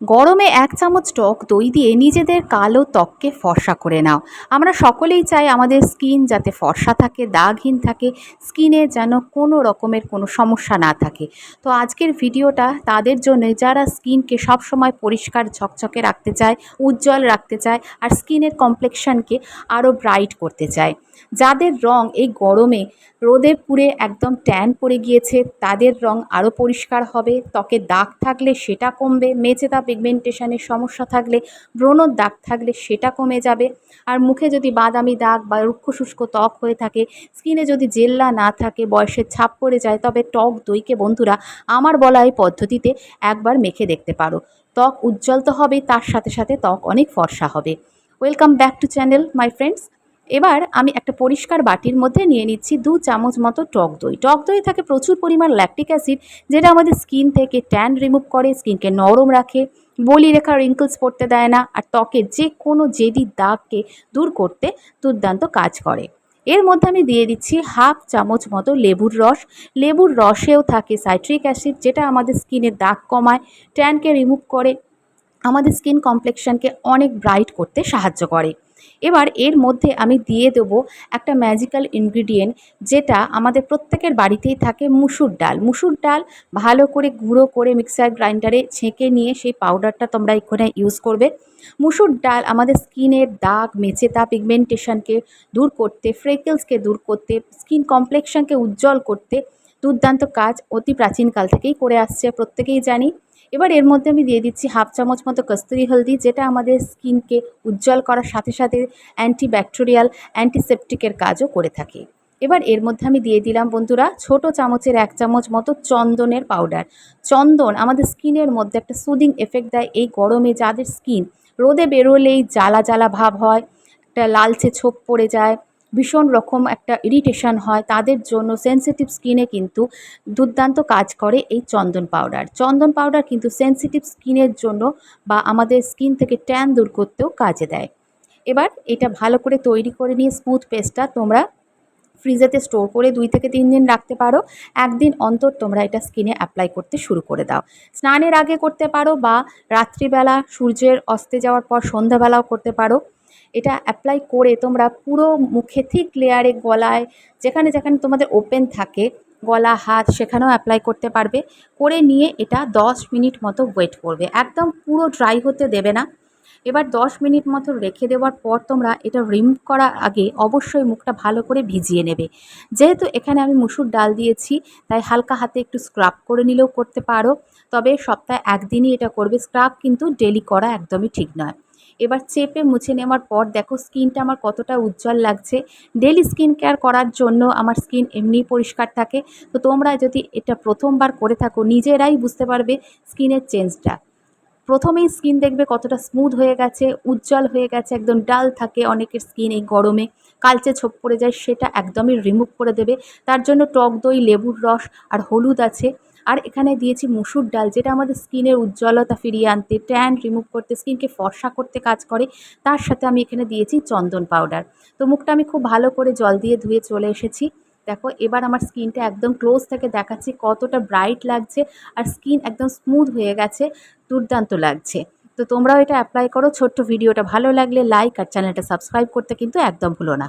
গরমে এক চামচ টক দই দিয়ে নিজেদের কালো ত্বককে ফর্সা করে নাও। আমরা সকলেই চাই আমাদের স্কিন যাতে ফর্সা থাকে, দাগহীন থাকে, স্কিনে যেন কোনো রকমের কোনো সমস্যা না থাকে। তো আজকের ভিডিওটা তাদের জন্য যারা স্কিনকে সবসময় পরিষ্কার ঝকঝকে রাখতে চায়, উজ্জ্বল রাখতে চায় আর স্কিনের কমপ্লেকশনকে আরও ব্রাইট করতে চায়। যাদের রং এই গরমে রোদে পুড়ে একদম ট্যান পড়ে গিয়েছে, তাদের রং আরও পরিষ্কার হবে, ত্বকে দাগ থাকলে সেটা কমবে মেচেদা পিগমেন্টেশনের সমস্যা থাকলে, ব্রণর দাগ থাকলে সেটা কমে যাবে। আর মুখে যদি বাদামি দাগ বা রুক্ষ শুষ্ক ত্বক হয়ে থাকে, স্কিনে যদি জেল্লা না থাকে, বয়সের ছাপ পড়ে যায়, তবে টক দইকে বন্ধুরা, আমার বলা এই পদ্ধতিতে একবার মেখে দেখতে পারো। ত্বক উজ্জ্বল তো হবেই তার সাথে সাথে ত্বক অনেক ফর্সা হবে। Welcome back to channel my friends এবার আমি একটা পরিষ্কার বাটির মধ্যে নিয়ে নিচ্ছি দু চামচ মতো টক দই। টক দই থাকে প্রচুর পরিমাণ ল্যাকটিক অ্যাসিড যেটা আমাদের স্কিন থেকে ট্যান রিমুভ করে স্কিনকে নরম রাখে, বলি রেখা রিঙ্কলস পড়তে দেয় না, আর ত্বকে যে কোনো জেদি দাগকে দূর করতে দুর্দান্ত কাজ করে। এর মধ্যে আমি দিয়ে দিচ্ছি হাফ চামচ মতো লেবুর রস। লেবুর রসেও থাকে সাইট্রিক অ্যাসিড যেটা আমাদের স্কিনের দাগ কমায় ট্যানকে রিমুভ করে, আমাদের স্কিন কমপ্লেকশনকে অনেক ব্রাইট করতে সাহায্য করে। এবার এর মধ্যে আমি দিয়ে দেবো একটা ম্যাজিক্যাল ইনগ্রিডিয়েন্ট যেটা আমাদের প্রত্যেকের বাড়িতেই থাকে, মুসুর ডাল। মুসুর ডাল ভালো করে গুঁড়ো করে মিক্সার গ্রাইন্ডারে ছেঁকে নিয়ে সেই পাউডারটা তোমরা এখানে ইউজ করবে। মুসুর ডাল আমাদের স্কিনের দাগ মেচেতা পিগমেন্টেশনকে দূর করতে ফ্রেকেলসকে দূর করতে স্কিন কমপ্লেকশনকে উজ্জ্বল করতে দুর্দান্ত কাজ অতি প্রাচীনকাল থেকেই করে আসছে, প্রত্যেকেই জানি। এবার এর মধ্যে আমি দিয়ে দিচ্ছি হাফ চামচ মতো কস্তুরি হলদি, যেটা আমাদের স্কিনকে উজ্জ্বল করার সাথে সাথে অ্যান্টিব্যাকটেরিয়াল অ্যান্টিসেপটিকের কাজও করে থাকে। এবার এর মধ্যে আমি দিয়ে দিলাম বন্ধুরা ছোট চামচের এক চামচ মতো চন্দনের পাউডার চন্দন আমাদের স্কিনের মধ্যে একটা সুদিং এফেক্ট দেয় এই গরমে যাদের স্কিন, রোদে বেরোলেই জ্বালা জ্বালা ভাব হয়, একটা লালচে ছোপ পড়ে যায় ভীষণ রকম একটা ইরিটেশন হয়। তাদের জন্য সেন্সিটিভ স্কিনে কিন্তু দুর্দান্ত কাজ করে এই চন্দন পাউডার চন্দন পাউডার কিন্তু সেন্সিটিভ স্কিনের জন্য বা আমাদের স্কিন থেকে ট্যান দূর করতেও কাজে দেয়। এবার এটা ভালো করে তৈরি করে নিয়ে স্মুথ পেস্টটা তোমরা ফ্রিজেতে স্টোর করে দুই থেকে তিন দিন রাখতে পারো। একদিন অন্তর তোমরা এটা স্কিনে অ্যাপ্লাই করতে শুরু করে দাও। স্নানের আগে করতে পারো বা রাত্রিবেলা সূর্যের অস্তে যাওয়ার পর সন্ধ্যাবেলাও করতে পারো। এটা অ্যাপ্লাই করে তোমরা পুরো মুখে থিক লেয়ারে গলায়, যেখানে যেখানে তোমাদের ওপেন থাকে, গলা, হাত, সেখানেও অ্যাপ্লাই করতে পারবে। করে নিয়ে এটা দশ মিনিট মতো ওয়েট করবে। একদম পুরো ড্রাই হতে দেবে না। এবার দশ মিনিট মতো রেখে দেওয়ার পর তোমরা এটা রিমুভ করার আগে অবশ্যই মুখটা ভালো করে ভিজিয়ে নেবে। যেহেতু এখানে আমি মুসুর ডাল দিয়েছি, তাই হালকা হাতে একটু স্ক্রাব করে নিলেও করতে পারো। তবে সপ্তাহে একদিনই এটা করবে। স্ক্রাব কিন্তু ডেলি করা একদমই ঠিক নয়। এবার চেপে মুছে নেওয়ার পর দেখো স্কিনটা আমার কতটা উজ্জ্বল লাগছে। ডেলি স্কিন কেয়ার করার জন্য আমার স্কিন এমনিই পরিষ্কার থাকে। তো তোমরা যদি এটা প্রথমবার করে থাকো, নিজেরাই বুঝতে পারবে স্কিনের চেঞ্জটা। প্রথমেই স্কিন দেখবে কতটা স্মুথ হয়ে গেছে, উজ্জ্বল হয়ে গেছে, একদম ডাল থাকে অনেকের স্কিন এই গরমে। কালচে ছোপ পড়ে যায়, সেটা একদমই রিমুভ করে দেবে। তার জন্য টক দই, লেবুর রস আর হলুদ আছে। আর এখানে দিয়েছি মুসুর ডাল, যেটা আমাদের স্কিনের উজ্জ্বলতা ফিরিয়ে আনতে ট্যান রিমুভ করতে, স্কিনকে ফর্সা করতে কাজ করে। তার সাথে আমি এখানে দিয়েছি চন্দন পাউডার তো মুখটা আমি খুব ভালো করে জল দিয়ে ধুয়ে চলে এসেছি। দেখো, এবার আমার স্কিনটা একদম ক্লোজ থেকে দেখাচ্ছি কতটা ব্রাইট লাগছে আর স্কিন একদম স্মুথ হয়ে গেছে, দুর্দান্ত লাগছে। তো তোমরাও এটা অ্যাপ্লাই করো, ছোট্ট ভিডিওটা ভালো লাগলে লাইক আর চ্যানেলটা সাবস্ক্রাইব করতে কিন্তু একদম ভুলো না।